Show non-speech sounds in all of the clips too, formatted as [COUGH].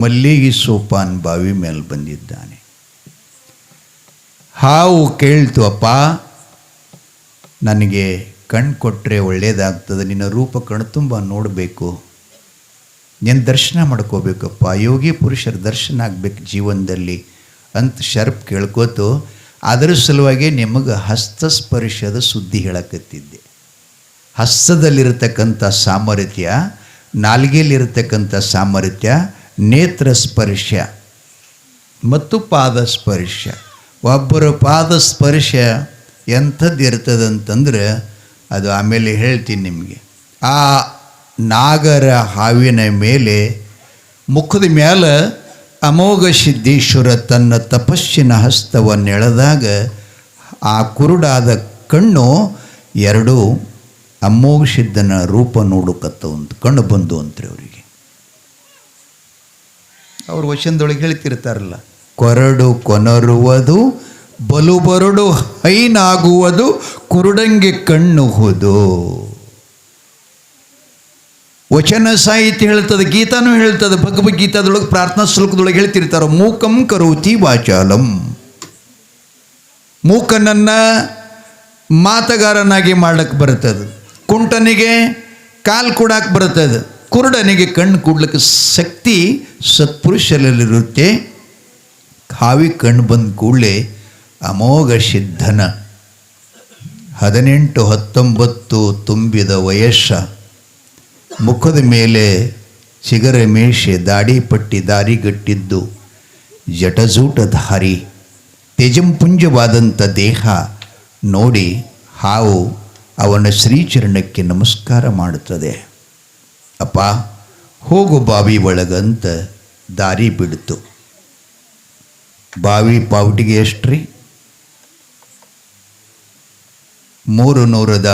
ಮಲ್ಲಿಗೆ ಸೋಪಾನ್ ಬಾವಿ ಮೇಲೆ ಬಂದಿದ್ದಾನೆ. ಹಾವು ಕೇಳ್ತು, ಅಪ್ಪ, ನನಗೆ ಕಣ್ಣು ಕೊಟ್ಟರೆ ಒಳ್ಳೇದಾಗ್ತದೆ. ನಿನ್ನ ರೂಪ ಕಣ್ತುಂಬ ನೋಡಬೇಕು. ನಿನ್ನ ದರ್ಶನ ಮಾಡ್ಕೋಬೇಕಪ್ಪ. ಯೋಗಿ ಪುರುಷರ ದರ್ಶನ ಆಗ್ಬೇಕು ಜೀವನದಲ್ಲಿ. ಅಂತ ಶರ್ಪ್ ಕೇಳ್ಕೋತು, ಅದರ ಸಲುವಾಗಿ ನಿಮಗೆ ಹಸ್ತಸ್ಪರ್ಶದ ಸುದ್ದಿ ಹೇಳಕತ್ತಿದ್ದೆ. ಹಸ್ತದಲ್ಲಿರತಕ್ಕಂಥ ಸಾಮರ್ಥ್ಯ, ನಾಲ್ಗೆಯಲ್ಲಿರತಕ್ಕಂಥ ಸಾಮರ್ಥ್ಯ ನೇತ್ರ ಸ್ಪರ್ಶ ಮತ್ತು ಪಾದ ಸ್ಪರ್ಶ ಒಬ್ಬರ ಪಾದ ಸ್ಪರ್ಶ ಎಂಥದ್ದು ಇರ್ತದಂತಂದ್ರೆ ಅದು ಆಮೇಲೆ ಹೇಳ್ತೀನಿ ನಿಮಗೆ. ಆ ನಾಗರ ಹಾವಿನ ಮೇಲೆ ಮುಖದ ಮೇಲೆ ಅಮೋಘ ಸಿದ್ದೇಶ್ವರ ತನ್ನ ತಪಸ್ಸಿನ ಹಸ್ತವನ್ನೆಳೆದಾಗ ಆ ಕುರುಡಾದ ಕಣ್ಣು ಎರಡು ಅಮೋಘ ಸಿದ್ಧನ ರೂಪ ನೋಡಕತ್ತವಂತ, ಕಣ್ಣು ಬಂದು ಅಂತ್ರಿ ಅವರಿಗೆ. ಅವ್ರ ವಚನದೊಳಗೆ ಹೇಳ್ತಿರ್ತಾರಲ್ಲ, ಕೊರಡು ಕೊನರುವುದು ಬಲು ಬರಡು ಹೈನಾಗುವುದು, ಕುರುಡಂಗೆ ಕಣ್ಣುಹುದು ವಚನ ಸಾಹಿತ್ಯ ಹೇಳ್ತದೆ, ಗೀತಾನು ಹೇಳ್ತದೆ ಭಗವದ್ಗೀತಾದೊಳಗೆ ಪ್ರಾರ್ಥನಾ ಶ್ಲೋಕದೊಳಗೆ ಹೇಳ್ತಿರ್ತಾರೆ, ಮೂಕಂ ಕರೋತಿ ವಾಚಾಲಂ. ಮೂಕನನ್ನ ಮಾತಗಾರನಾಗಿ ಮಾಡಕ್ಕೆ ಬರ್ತದೆ, ಕುಂಟನಿಗೆ ಕಾಲು ಕೊಡಕ್ಕೆ ಬರ್ತದೆ ಕುರುಡನಿಗೆ ಕಣ್ಣು ಕೊಡ್ಲಿಕ್ಕೆ ಶಕ್ತಿ ಸತ್ಪುರುಷರಲ್ಲಿರುತ್ತೆ. ಕಾವಿ ಕಣ್ಣು ಬಂದ ಕೂಡಲೇ ಅಮೋಘ ಸಿದ್ಧನ. ಹದಿನೆಂಟು ಹತ್ತೊಂಬತ್ತು ತುಂಬಿದ ವಯಸ್ಸ. ಮುಖದ ಮೇಲೆ ಚಿಗರ ಮೇಷೆ ದಾಡಿ ಪಟ್ಟಿ ದಾರಿಗಟ್ಟಿದ್ದು ಜಟಜೂಟಧಾರಿ ತೇಜಂಪುಂಜವಾದಂಥ ದೇಹ ನೋಡಿ ಹಾವು ಅವನ ಶ್ರೀಚರಣಕ್ಕೆ ನಮಸ್ಕಾರ ಮಾಡುತ್ತದೆ. ಅಪ್ಪ, ಹೋಗು ಬಾವಿ ಒಳಗಂತ ದಾರಿ ಬಿಡ್ತು. ಬಾವಿ ಪಾವಟಿಗೆ ಎಷ್ಟ್ರಿ? ಮೂರು ನೂರದ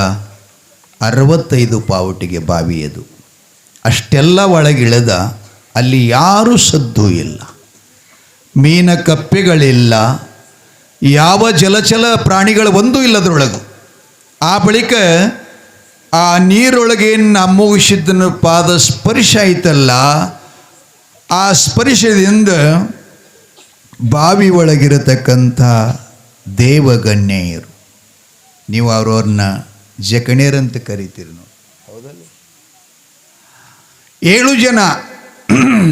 ಅರವತ್ತೈದು ಪಾವಟಿಗೆ ಬಾವಿ ಅದು. ಅಷ್ಟೆಲ್ಲ ಒಳಗಿಳದ ಅಲ್ಲಿ ಯಾರು ಸದ್ದು ಇಲ್ಲ. ಮೀನ ಕಪ್ಪೆಗಳಿಲ್ಲ. ಯಾವ ಜಲಚಲ ಪ್ರಾಣಿಗಳ ಒಂದೂ ಇಲ್ಲದರೊಳಗು. ಆ ಬಳಿಕ ಆ ನೀರೊಳಗೆ ನಮ್ಮಗಿಸಿದ್ದನ್ನು ಪಾದ ಸ್ಪರ್ಶ ಆಯ್ತಲ್ಲ, ಆ ಸ್ಪರ್ಶದಿಂದ ಬಾವಿ ಒಳಗಿರತಕ್ಕಂಥ ದೇವಗಣ್ಯರು ನೀವು ಅವ್ರವ್ರನ್ನ ಜಕಣೇರಂತ ಕರಿತೀರಿ ನೋಡಿ. ಹೌದಲ್ಲ ಏಳು ಜನ [CLEARS THROAT]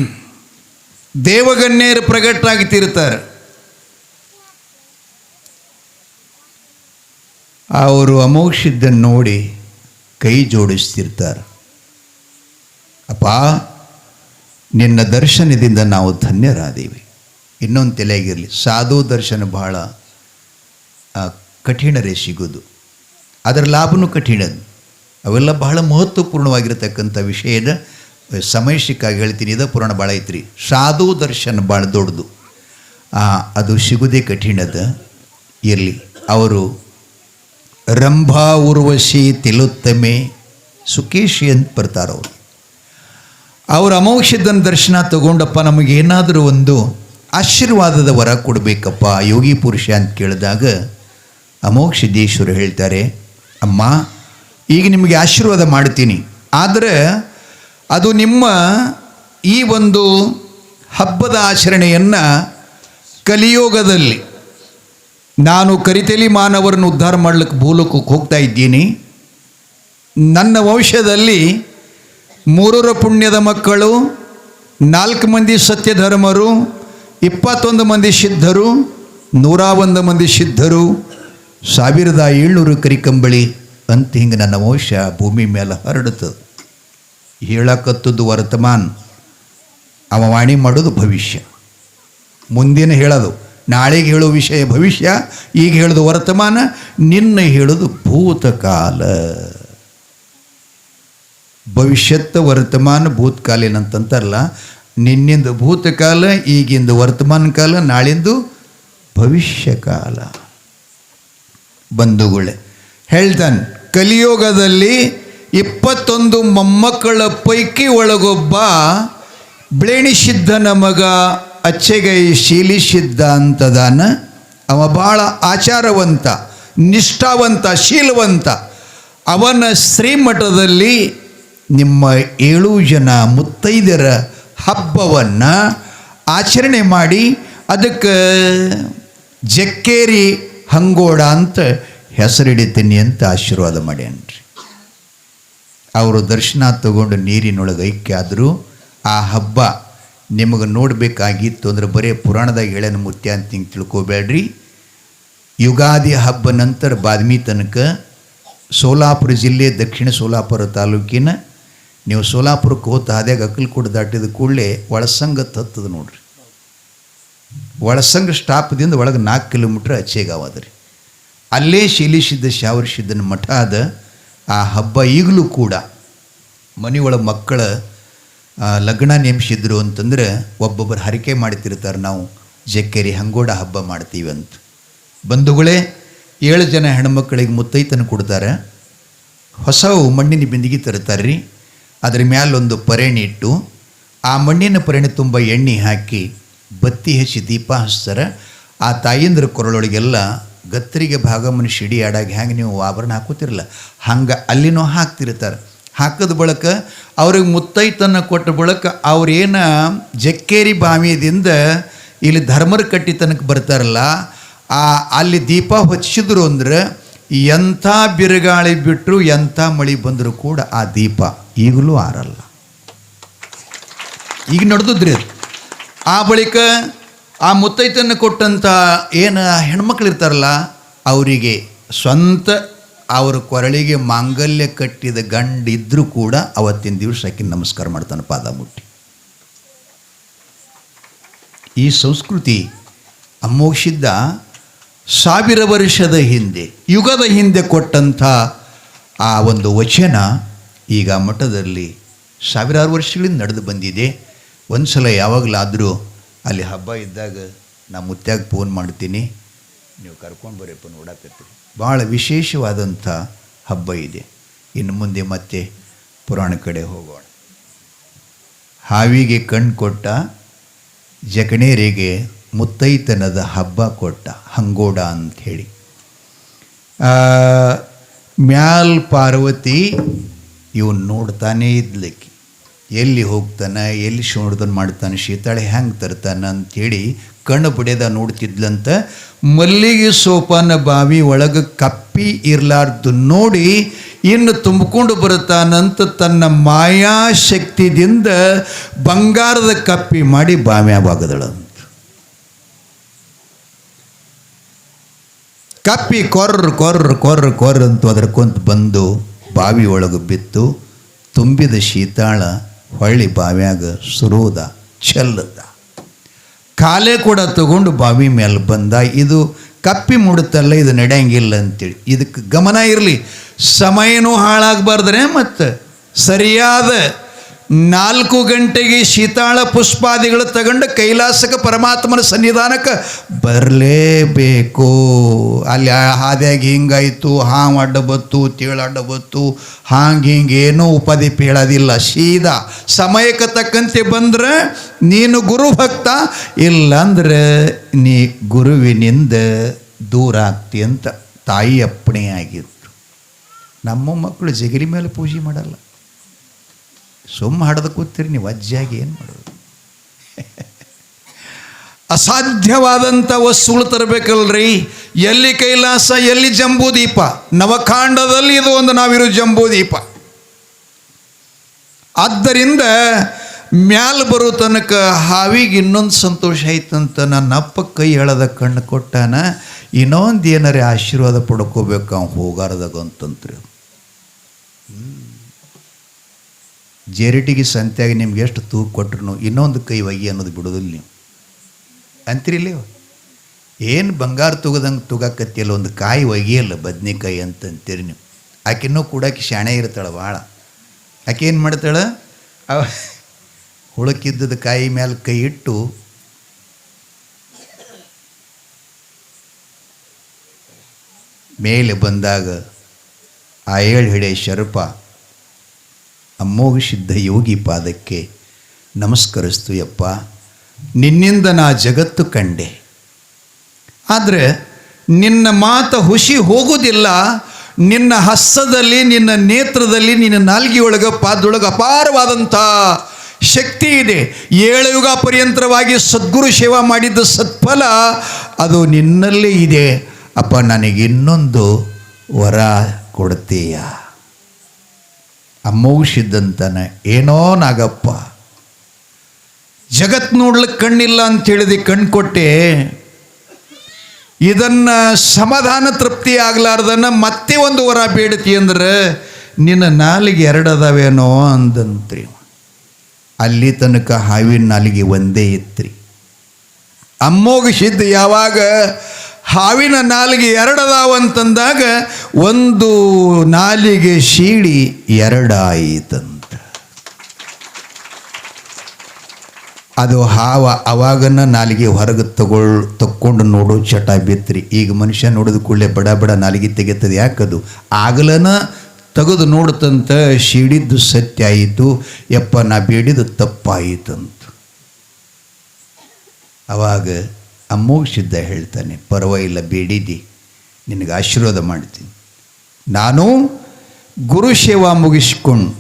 ದೇವಗಣ್ಯರು ಪ್ರಗಟಾಗ್ತಿರ್ತಾರೆ ಅವರು ಅಮೋಕ್ಷಿದ್ದನ್ನು ನೋಡಿ ಕೈ ಜೋಡಿಸ್ತಿರ್ತಾರೆ. ಅಪ್ಪ, ನಿನ್ನ ದರ್ಶನದಿಂದ ನಾವು ಧನ್ಯರಾದೀವಿ. ಇನ್ನೊಂದು ತಲೆಯಾಗಿರಲಿ, ಸಾಧು ದರ್ಶನ ಬಹಳ ಕಠಿಣರೇ ಸಿಗೋದು ಅದರ ಲಾಭನೂ ಕಠಿಣದು ಅವೆಲ್ಲ ಬಹಳ ಮಹತ್ವಪೂರ್ಣವಾಗಿರತಕ್ಕಂಥ ವಿಷಯದ ಸಮಯ ಸಿಕ್ಕಾಗಿ ಹೇಳ್ತೀನಿ, ಇದು ಪುರಾಣ ಭಾಳ ಐತ್ರಿ. ಸಾಧು ದರ್ಶನ ಭಾಳ ದೊಡ್ಡದು. ಅದು ಸಿಗುವುದೇ ಕಠಿಣದ. ಇರಲಿ, ಅವರು ರಂಭಾ ಉರ್ವಶಿ ತಿಲುತ್ತಮೆ ಸುಕೇಶಿ ಅಂತ ಬರ್ತಾರೆ ಅವರು. ಅವ್ರ ಅಮೋಕ್ಷದನ ದರ್ಶನ ತಗೊಂಡಪ್ಪ, ನಮಗೇನಾದರೂ ಒಂದು ಆಶೀರ್ವಾದದ ವರ ಕೊಡಬೇಕಪ್ಪ, ಯೋಗಿ ಪುರುಷ ಅಂತ ಕೇಳಿದಾಗ ಅಮೋಕ್ಷ ಸಿದ್ದೇಶ್ವರ ಹೇಳ್ತಾರೆ, ಅಮ್ಮ, ಈಗ ನಿಮಗೆ ಆಶೀರ್ವಾದ ಮಾಡ್ತೀನಿ, ಆದರೆ ಅದು ನಿಮ್ಮ ಈ ಒಂದು ಹಬ್ಬದ ಆಚರಣೆಯನ್ನು ಕಲಿಯೋಗದಲ್ಲಿ ನಾನು ಕರಿತೆಲಿ ಮಾನವರನ್ನು ಉದ್ಧಾರ ಮಾಡಲಿಕ್ಕೆ ಭೂಲೋಕಕ್ಕೆ ಹೋಗ್ತಾ ಇದ್ದೀನಿ. ನನ್ನ ವಂಶದಲ್ಲಿ ಮೂರರ ಪುಣ್ಯದ ಮಕ್ಕಳು, ನಾಲ್ಕು ಮಂದಿ ಸತ್ಯಧರ್ಮರು, ಇಪ್ಪತ್ತೊಂದು ಮಂದಿ ಸಿದ್ಧರು ನೂರ ಒಂದು ಮಂದಿ ಸಿದ್ಧರು, ಸಾವಿರದ ಏಳ್ನೂರು ಕರಿಕಂಬಳಿ ಅಂತ ಹಿಂಗೆ ನನ್ನ ವಂಶ ಭೂಮಿ ಮೇಲೆ ಹರಡುತ್ತದೆ ಹೇಳಕತ್ತದ್ದು ವರ್ತಮಾನ, ಅವ ವಾಣಿ ಮಾಡೋದು ಭವಿಷ್ಯ. ಮುಂದಿನ ಹೇಳೋದು? ನಾಳೆಗೆ ಹೇಳುವ ವಿಷಯ ಭವಿಷ್ಯ, ಈಗ ಹೇಳೋದು ವರ್ತಮಾನ, ನಿನ್ನ ಹೇಳೋದು ಭೂತಕಾಲ ಭವಿಷ್ಯತ್ತ ವರ್ತಮಾನ ಭೂತಕಾಲ ಏನಂತಂತಾರಲ್ಲ, ನಿನ್ನಿಂದ ಭೂತಕಾಲ ಈಗಿಂದ ವರ್ತಮಾನ ಕಾಲ, ನಾಳಿಂದು ಭವಿಷ್ಯ ಕಾಲ. ಬಂಧುಗಳೇ, ಹೇಳ್ತಾನೆ, ಕಲಿಯೋಗದಲ್ಲಿ ಇಪ್ಪತ್ತೊಂದು ಮೊಮ್ಮಕ್ಕಳ ಪೈಕಿ ಒಳಗೊಬ್ಬ ಬ್ಲೇಣಿಸಿದ್ದನ ಮಗ ಅಚ್ಚೆಗೈ ಶೀಲಿಸಿದ್ದ ಅಂತದಾನ ಅವ ಭಾಳ ಆಚಾರವಂತ, ನಿಷ್ಠಾವಂತ, ಶೀಲವಂತ. ಅವನ ಶ್ರೀಮಠದಲ್ಲಿ ನಿಮ್ಮ ಏಳು ಜನ ಮುತ್ತೈದರ ಹಬ್ಬವನ್ನು ಆಚರಣೆ ಮಾಡಿ ಅದಕ್ಕೆ ಜಕ್ಕೇರಿ ಹಂಗೋಡ ಅಂತ ಹೆಸರಿಡಿತೀನಿ ಅಂತ ಆಶೀರ್ವಾದ ಮಾಡ್ಯಾನ್ರಿ. ಅವರು ದರ್ಶನ ತಗೊಂಡು ನೀರಿನೊಳಗೆ ಐಕ್ಯ ಆದರೂ ಆ ಹಬ್ಬ ನಿಮಗೆ ನೋಡಬೇಕಾಗಿತ್ತು ಅಂದ್ರೆ ಬರೀ ಪುರಾಣದಾಗ ಹೇಳನ ಮುತ್ಯ ಅಂತ ಹಿಂಗೆ ತಿಳ್ಕೊಬೇಡ್ರಿ. ಯುಗಾದಿ ಹಬ್ಬ ನಂತರ ಬಾದ್ಮಿ ತನಕ ಸೋಲಾಪುರ ಜಿಲ್ಲೆ ದಕ್ಷಿಣ ಸೋಲಾಪುರ ತಾಲೂಕಿನ ನೀವು ಸೋಲಾಪುರಕ್ಕೆ ಹೋತ ಹಾದ್ಯಾಗ ಅಕ್ಕಲ್ಕೋಟೆ ದಾಟಿದ ಕೂಡಲೇ ಒಳಸಂಗ ತತ್ತದ ನೋಡ್ರಿ. ಒಳಸಂಗ ಸ್ಟಾಪ್ದಿಂದ ಒಳಗೆ ನಾಲ್ಕು ಕಿಲೋಮೀಟ್ರ್ ಅಚ್ಚೇಗಾವ್ ಅದ ರೀ ಅಲ್ಲೇ ಶೀಲಿಸಿದ್ದ ಶಾವರಿಸಿದ್ದನ ಮಠ ಅದ ಆ ಹಬ್ಬ ಈಗಲೂ ಕೂಡ ಮನೆಯೊಳಗೆ ಮಕ್ಕಳ ಲಗ್ನ ನೇಮಿಸಿದ್ರು ಅಂತಂದ್ರೆ ಒಬ್ಬೊಬ್ಬರು ಹರಿಕೆ ಮಾಡ್ತಿರ್ತಾರೆ. ನಾವು ಜಕ್ಕೇರಿ ಹಂಗೋಡ ಹಬ್ಬ ಮಾಡ್ತೀವಿ ಅಂತ. ಬಂಧುಗಳೇ, ಏಳು ಜನ ಹೆಣ್ಮಕ್ಳಿಗೆ ಮುತ್ತೈತನ ಕೊಡ್ತಾರೆ. ಹೊಸವು ಮಣ್ಣಿನ ಬಿಂದಿಗೆ ತರ್ತಾರೆ ರೀ ಅದ್ರ ಮ್ಯಾಲೊಂದು ಪರೇಣಿ ಇಟ್ಟು ಆ ಮಣ್ಣಿನ ಪರೇಣಿ ತುಂಬ ಎಣ್ಣೆ ಹಾಕಿ ಬತ್ತಿ ಹಚ್ಚಿ ದೀಪ ಹಚ್ತಾರೆ ಆ ತಾಯಂದ್ರ ಕೊರಳೊಳಗೆಲ್ಲ ಗತ್ತರಿಗೆ ಭಾಗಮನ ಶಿಡಿ ಆಡಾಗಿ ಹ್ಯಾಂಗೆ ನೀವು ಆಭರಣ ಹಾಕೋತಿರಲ್ಲ ಹಂಗೆ ಅಲ್ಲಿನೂ ಹಾಕ್ತಿರ್ತಾರೆ. ಹಾಕಿದ ಬಳಿಕ ಅವ್ರಿಗೆ ಮುತ್ತೈತನ್ನು ಕೊಟ್ಟ ಬಳಿಕ ಅವ್ರೇನ ಜಕ್ಕೇರಿ ಬಾವಿಯದಿಂದ ಇಲ್ಲಿ ಧರ್ಮರ ಕಟ್ಟಿ ಬರ್ತಾರಲ್ಲ, ಆ ಅಲ್ಲಿ ದೀಪ ಹೊಚ್ಚಿದ್ರು ಅಂದ್ರೆ ಎಂಥ ಬಿರುಗಾಳಿ ಬಿಟ್ಟರು ಎಂಥ ಮಳೆ ಬಂದರೂ ಕೂಡ ಆ ದೀಪ ಈಗಲೂ ಆರಲ್ಲ. ಈಗ ನಡೆದಿದ್ರಿ ಅದು. ಆ ಬಳಿಕ ಆ ಮುತ್ತೈತನ್ನು ಕೊಟ್ಟಂಥ ಏನು ಹೆಣ್ಮಕ್ಳು ಇರ್ತಾರಲ್ಲ, ಅವರಿಗೆ ಸ್ವಂತ ಅವ್ರ ಕೊರಳಿಗೆ ಮಾಂಗಲ್ಯ ಕಟ್ಟಿದ ಗಂಡಿದ್ರೂ ಕೂಡ ಅವತ್ತಿನ ದಿವಸ ಆಕೆ ನಮಸ್ಕಾರ ಮಾಡ್ತಾನೆ ಪಾದ ಮುಟ್ಟಿ ಈ ಸಂಸ್ಕೃತಿ ಅಮೋಘಿಸಿದ್ದ ಸಾವಿರ ವರ್ಷದ ಹಿಂದೆ, ಯುಗದ ಹಿಂದೆ ಕೊಟ್ಟಂಥ ಆ ಒಂದು ವಚನ ಈಗ ಮಠದಲ್ಲಿ ಸಾವಿರಾರು ವರ್ಷಗಳಿಂದ ನಡೆದು ಬಂದಿದೆ. ಒಂದು ಸಲ ಯಾವಾಗಲಾದರೂ ಅಲ್ಲಿ ಹಬ್ಬ ಇದ್ದಾಗ ನಾ ಮುತ್ಯಾಗ ಫೋನ್ ಮಾಡ್ತೀನಿ. ನೀವು ಕರ್ಕೊಂಡು ಬರೀಪ್ಪ ನೋಡಕತ್ತೀರಿ ಭಾಳ ವಿಶೇಷವಾದಂಥ ಹಬ್ಬ ಇದೆ. ಇನ್ನು ಮುಂದೆ ಮತ್ತೆ ಪುರಾಣ ಕಡೆ ಹೋಗೋಣ. ಹಾವಿಗೆ ಕಣ್ಣು ಕೊಟ್ಟ, ಜಕಣೇರಿಗೆ ಮುತ್ತೈತನದ ಹಬ್ಬ ಕೊಟ್ಟ ಹಂಗೋಡ ಅಂಥೇಳಿ. ಮ್ಯಾಲ್ ಪಾರ್ವತಿ ಇವನು ನೋಡ್ತಾನೇ ಇದ್ಲಿಕ್ಕೆ. ಎಲ್ಲಿ ಹೋಗ್ತಾನೆ, ಎಲ್ಲಿ ಶೋಡ್ದನ್ ಮಾಡ್ತಾನೆ, ಶೀತಾಳೆ ಹೆಂಗೆ ತರ್ತಾನೆ ಅಂಥೇಳಿ ಕಣ್ಣು ಬಿಡ್ಯದ ನೋಡ್ತಿದ್ಲಂತ ಮಲ್ಲಿಗೆ ಸೋಪಾನ ಬಾವಿ ಒಳಗೆ ಕಪ್ಪಿ ಇರಲಾರ್ದು ನೋಡಿ ಇನ್ನು ತುಂಬಿಕೊಂಡು ಬರುತ್ತಾನಂತ ತನ್ನ ಮಾಯಾಶಕ್ತಿದಿಂದ ಬಂಗಾರದ ಕಪ್ಪಿ ಮಾಡಿ ಬಾವ್ಯಾವಾಗದಳಂತ ಕಪ್ಪಿ ಕೊರ್ರ ಕೊರ್ರ ಕೊರ್ರ ಕೊರ್ರ ಅಂತ ಕುಂತು ಬಂದು ಬಾವಿ ಒಳಗೆ ಬಿತ್ತು, ತುಂಬಿದ ಶೀತಾಳ ಹೊಳ್ಳಿ ಬಾವ್ಯಾಗ ಸುರೋದ ಚೆಲ್ಲದ ಕಾಲೇ ಕೂಡ ತಗೊಂಡು ಬಾವಿ ಮೇಲೆ ಬಂದ, ಇದು ಕಪ್ಪಿ ಮುಡುತ್ತಲ್ಲ, ಇದು ನಡೆಯಂಗಿಲ್ಲ ಅಂತೇಳಿ. ಇದಕ್ಕೆ ಗಮನ ಇರಲಿ. ಸಮಯನೂ ಹಾಳಾಗಬಾರ್ದ್ರೆ ಮತ್ತು ಸರಿಯಾದ ನಾಲ್ಕು ಗಂಟೆಗೆ ಶೀತಾಳ ಪುಷ್ಪಾದಿಗಳು ತಗೊಂಡು ಕೈಲಾಸಕ ಪರಮಾತ್ಮನ ಸನ್ನಿಧಾನಕ್ಕೆ ಬರಲೇಬೇಕು. ಅಲ್ಲಿ ಹಾದ್ಯಾಗ ಹಿಂಗಾಯಿತು ಹಾಂ ಅಡ್ಡ ಬತ್ತು, ತೇಳು ಅಡ್ಡ ಬತ್ತು, ಹಾಂಗೆ ಹಿಂಗೆ ಏನೂ ಉಪದೀಪ ಹೇಳೋದಿಲ್ಲ. ಸೀದಾ ಸಮಯಕ್ಕೆ ತಕ್ಕಂತೆ ಬಂದ್ರೆ ನೀನು ಗುರು ಭಕ್ತ, ಇಲ್ಲಂದ್ರೆ ನೀ ಗುರುವಿನಿಂದ ದೂರ ಆಗ್ತಿ ಅಂತ ತಾಯಿ ಅಪ್ಪಣೆ ಆಗಿತ್ತು ನಮ್ಮ ಮಕ್ಕಳು ಜಗರಿ ಮೇಲೆ ಪೂಜೆ ಮಾಡಲ್ಲ. ಸುಮ್ಮ ಹಾಡದ ಕೂತಿರಿ, ನೀವು ಅಜ್ಜಿಯಾಗಿ ಏನು ಮಾಡೋದು? ಅಸಾಧ್ಯವಾದಂಥ ವಸ್ತುಗಳು ತರಬೇಕಲ್ರಿ. ಎಲ್ಲಿ ಕೈಲಾಸ, ಎಲ್ಲಿ ಜಂಬೂದೀಪ ನವಕಾಂಡದಲ್ಲಿ ಇದು ಒಂದು ನಾವಿರೋ ಜಂಬೂದೀಪ ಆದ್ದರಿಂದ ಮ್ಯಾಲ ಬರೋ ತನಕ ಹಾವಿಗೆ ಇನ್ನೊಂದು ಸಂತೋಷ ಆಯ್ತಂತ ನನ್ನ ಅಪ್ಪ ಕೈ ಎಳದ ಕಣ್ಣು ಕೊಟ್ಟಾನ, ಇನ್ನೊಂದು ಏನಾರೇ ಆಶೀರ್ವಾದ ಪಡ್ಕೋಬೇಕು, ಅವ್ನು ಹೋಗಾರದಾಗ ಅಂತಂತ್ರಿ ಜೇರಿಟಿಗೆ ಸಂತ್ಯಾಗ ನಿಮ್ಗೆ ಎಷ್ಟು ತೂಕ ಕೊಟ್ರು ಇನ್ನೊಂದು ಕೈ ಒಯ್ಯಿ ಅನ್ನೋದು ಬಿಡೋದಿಲ್ಲ ನೀವು. ಅಂತಿರಿಲ್ಲ ಏನು ಬಂಗಾರ ತುಗದಂಗೆ ತುಗಾಕತ್ತಿಯಲ್ಲ, ಒಂದು ಕಾಯಿ ಒಯ್ಯಲ್ಲ ಬದ್ನೆಕಾಯಿ ಅಂತ ಅಂತೀರಿ ನೀವು ಆಕಿನ್ನೂ ಕೂಡಕ್ಕೆ ಶಾಣೆ ಇರ್ತಾಳೆ ಭಾಳ ಆಕೆ ಏನು ಮಾಡ್ತಾಳೆ? ಅವ ಹುಳಕ್ಕಿದ್ದದ ಕಾಯಿ ಮೇಲೆ ಕೈ ಇಟ್ಟು ಮೇಲೆ ಬಂದಾಗ ಆ ಏಳು ಹಿಡೇ ಶರಪ ಸಿದ್ಧ ಯೋಗಿ ಪಾದಕ್ಕೆ ನಮಸ್ಕರಿಸ್ತು, ಯಪ್ಪ, ನಿನ್ನಿಂದ ನಾ ಜಗತ್ತು ಕಂಡೆ. ಆದರೆ ನಿನ್ನ ಮಾತ ಹುಸಿ ಹೋಗುವುದಿಲ್ಲ ನಿನ್ನ ಹಸ್ತದಲ್ಲಿ, ನಿನ್ನ ನೇತ್ರದಲ್ಲಿ, ನಿನ್ನ ನಾಲ್ಗೆಯೊಳಗೆ ಪಾದೊಳಗೆ ಅಪಾರವಾದಂಥ ಶಕ್ತಿ ಇದೆ. ಏಳು ಯುಗ ಪರ್ಯಂತರವಾಗಿ ಸದ್ಗುರು ಸೇವಾ ಮಾಡಿದ್ದ ಸತ್ಫಲ ಅದು ನಿನ್ನಲ್ಲೇ ಇದೆ. ಅಪ್ಪ, ನನಗಿನ್ನೊಂದು ವರ ಕೊಡ್ತೀಯ? ಅಮ್ಮೌಷಿದ್ದಂತಾನೆ ಏನೋ ನಾಗಪ್ಪ. ಜಗತ್ ನೋಡ್ಲಿಕ್ಕೆ ಕಣ್ಣಿಲ್ಲ ಅಂತ ಹೇಳಿದಿ ಕಣ್ಣು ಕೊಟ್ಟೆ. ಇದನ್ನ ಸಮಾಧಾನ ತೃಪ್ತಿ ಆಗ್ಲಾರ್ದನ್ನ ಮತ್ತೆ ಒಂದು ವರ ಬೇಡತಿ ಅಂದ್ರೆ, ನಿನ್ನ ನಾಲಿಗೆ ಎರಡದಾವೇನೋ ಅಂದಂತ್ರಿ. ಅಲ್ಲಿ ತನಕ ಹಾವಿನ ನಾಲಿಗೆ ಒಂದೇ ಇತ್ರಿ. ಅಮ್ಮೋಗ ಸಿದ್ಧ ಯಾವಾಗ ಹಾವಿನ ನಾಲಿಗೆ ಎರಡದಾವ ಅಂತಂದಾಗ ಒಂದು ನಾಲಿಗೆ ಶೀಡಿ ಎರಡಾಯಿತಂತ. ಅದು ಹಾವ ಅವಾಗನ ನಾಲಿಗೆ ಹೊರಗೆ ತಗೊಳ್ ತಕ್ಕೊಂಡು ನೋಡೋ ಚಟ ಬಿತ್ರಿ. ಈಗ ಮನುಷ್ಯ ನೋಡಿದ ಕೂಡಲೇ ಬಡ ಬಡ ನಾಲಿಗೆ ತೆಗೆತದೆ. ಯಾಕದು? ಆಗಲನ ತೆಗೆದು ನೋಡ್ತಂತ ಶೀಡಿದ್ದು ಸತ್ಯ ಆಯಿತು ಯಪ್ಪ ನಾ ಬೇಡಿದ್ದು ತಪ್ಪಾಯಿತಂತ. ಅವಾಗ ಅಮ್ಮೋಗ ಸಿದ್ಧ ಹೇಳ್ತಾನೆ ಪರವಾಗಿಲ್ಲ ಬೇಡಿದಿ, ನಿನಗೆ ಆಶೀರ್ವಾದ ಮಾಡ್ತೀನಿ. ನಾನು ಗುರು ಸೇವಾ ಮುಗಿಸ್ಕೊಂಡು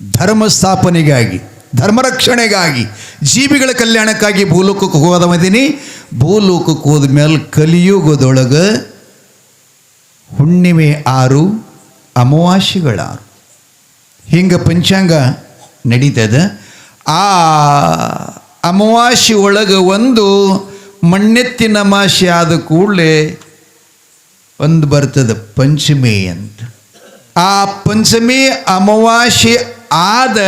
ಧರ್ಮ ಸ್ಥಾಪನೆಗಾಗಿ, ಧರ್ಮ ರಕ್ಷಣೆಗಾಗಿ, ಜೀವಿಗಳ ಕಲ್ಯಾಣಕ್ಕಾಗಿ ಭೂಲೋಕಕ್ಕೆ ಹೋದ ಮದೀನಿ ಭೂಲೋಕಕ್ಕೆ ಹೋದ ಮೇಲೆ ಕಲಿಯುಗದೊಳಗೆ ಹುಣ್ಣಿಮೆ ಆರು, ಅಮಾವಾಸ್ಯೆಗಳಾರು. ಹಿಂಗೆ ಪಂಚಾಂಗ ನಡೀತದ. ಆ ಅಮಾವಾಸ್ಯೆ ಒಳಗೆ ಒಂದು ಮಣ್ಣೆತ್ತಿನ ಅಮಾವಾಸ್ಯೆ ಆದ ಕೂಡಲೇ ಒಂದು ಬರ್ತದೆ ಪಂಚಮಿ ಅಂತ. ಆ ಪಂಚಮಿ ಅಮಾವಾಸ್ಯೆ ಆದ